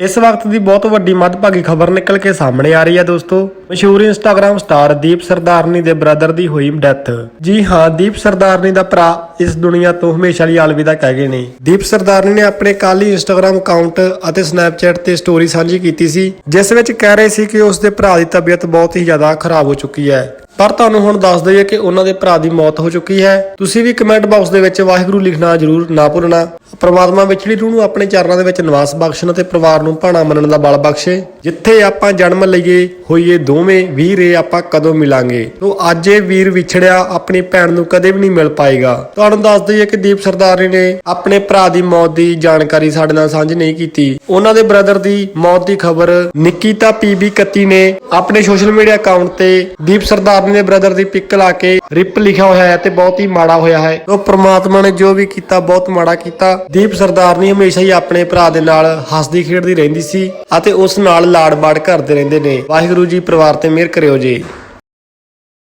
ਇਸ ਵਕਤ ਦੀ ਬਹੁਤ ਵੱਡੀ ਮੱਧਭਾਗੀ ਖਬਰ ਨਿਕਲ ਕੇ ਸਾਹਮਣੇ ਆ ਰਹੀ ਹੈ ਦੋਸਤੋ। ਮਸ਼ਹੂਰ ਇੰਸਟਾਗ੍ਰam ਸਟਾਰ ਦੀਪ ਸਰਦਾਰਨੀ ਦੇ ਬ੍ਰਦਰ ਦੀ ਹੋਈ ਡੈਥ ਜੀ ਹਾਂ, ਦੀਪ ਸਰਦਾਰਨੀ ਦਾ ਭਰਾ ਇਸ ਦੁਨੀਆ ਤੋਂ ਹਮੇਸ਼ਾ ਲਈ ਅਲਵਿਦਾ ਕਹਿ ਗਏ ਨੇ। ਦੀਪ ਸਰਦਾਰਨੀ ਨੇ ਆਪਣੇ ਕੱਲ੍ਹ ਹੀ ਇੰਸਟਾਗ੍ਰam ਅਕਾਊਂਟ ਅਤੇ ਸਨੈਪਚੈਟ ਤੇ ਸਟੋਰੀ ਸਾਂਝੀ ਕੀਤੀ ਸੀ, ਜਿਸ ਵਿੱਚ ਕਹਿ ਰਹੇ ਸੀ ਕਿ ਉਸ ਦੇ ਭਰਾ ਦੀ ਤਬੀਅਤ ਬਹੁਤ ਹੀ ਜ਼ਿਆਦਾ ਖਰਾਬ ਹੋ ਚੁੱਕੀ ਹੈ। ਪਰ ਤੁਹਾਨੂੰ ਹੁਣ ਦੱਸ ਦਈਏ ਕਿ ਉਹਨਾਂ ਦੇ ਭਰਾ ਦੀ ਮੌਤ ਹੋ ਚੁੱਕੀ ਹੈ। ਤੁਸੀਂ ਵੀ ਕਮੈਂਟ ਬਾਕਸ ਦੇ ਵਿੱਚ ਵਾਹਿਗੁਰੂ ਲਿਖਣਾ ਜ਼ਰੂਰ ਨਾ ਭੁੱਲਣਾ। ਪ੍ਰਮਾਤਮਾ ਵਿਚਲੀ ਰੂਹ ਨੂੰ ਆਪਣੇ ਚਰਨਾਂ ਦੇ ਵਿੱਚ ਨਿਵਾਸ ਬਖਸ਼ਣ ਅਤੇ ਪਰਿਵਾਰ ਨੂੰ ਭਾਣਾ ਮੰਨਣ ਦਾ ਬਲ ਬਖਸ਼ੇ। ਜਿੱਥੇ ਆਪਾਂ ਜਨਮ ਲਈਏ, ਹੋਈਏ ਦੋਵੇਂ ਵੀਰ ਇਹ ਆਪਾਂ ਕਦੋਂ ਮਿਲਾਂਗੇ? ਤੋ ਅੱਜ ਇਹ ਵੀਰ ਵਿਛੜਿਆ ਆਪਣੀ ਭੈਣ ਨੂੰ ਕਦੇ ਵੀ ਨਹੀਂ ਮਿਲ ਪਾਏਗਾ। ਤੁਹਾਨੂੰ ਦੱਸ ਦਈਏ ਕਿ ਦੀਪ ਸਰਦਾਰੀ ਨੇ ਆਪਣੇ ਭਰਾ ਦੀ ਮੌਤ ਦੀ ਜਾਣਕਾਰੀ ਸਾਡੇ ਨਾਲ ਸਾਂਝੀ ਨਹੀਂ ਕੀਤੀ। ਉਹਨਾਂ ਦੇ ਬ੍ਰਦਰ ਦੀ ਮੌਤ ਦੀ ਖਬਰ ਨਿੱਕੀਤਾ ਪੀਬੀ 31 ਨੇ ਆਪਣੇ ਸੋਸ਼ਲ ਮੀਡੀਆ ਅਕਾਊਂਟ ਤੇ ਦੀਪ ਸਰਦਾਰਨੀ ਦੇ ਬ੍ਰਦਰ ਦੀ ਪਿਕ ਲਾ ਕੇ ਰਿਪ ਲਿਖਿਆ ਹੋਇਆ ਹੈ ਤੇ ਬਹੁਤ ਹੀ ਮਾੜਾ ਹੋਇਆ ਹੈ। ਉਹ ਪ੍ਰਮਾਤਮਾ ਨੇ ਜੋ ਵੀ ਕੀਤਾ, ਬਹੁਤ ਮਾੜਾ ਕੀਤਾ। ਦੀਪ ਸਰਦਾਰਨੀ ਹਮੇਸ਼ਾ ਹੀ ਆਪਣੇ ਭਰਾ ਦੇ ਨਾਲ ਹੱਸਦੀ ਖੇਡਦੀ ਰਹਿੰਦੀ ਸੀ ਅਤੇ ਉਸ ਨਾਲ ਲਾੜ ਬਾੜ ਕਰਦੇ ਰਹਿੰਦੇ ਨੇ। ਵਾਹਿਗੁਰੂ ਜੀ ਪਰਿਵਾਰ ਤੇ ਮਿਹਰ ਕਰਿਓ ਜੀ।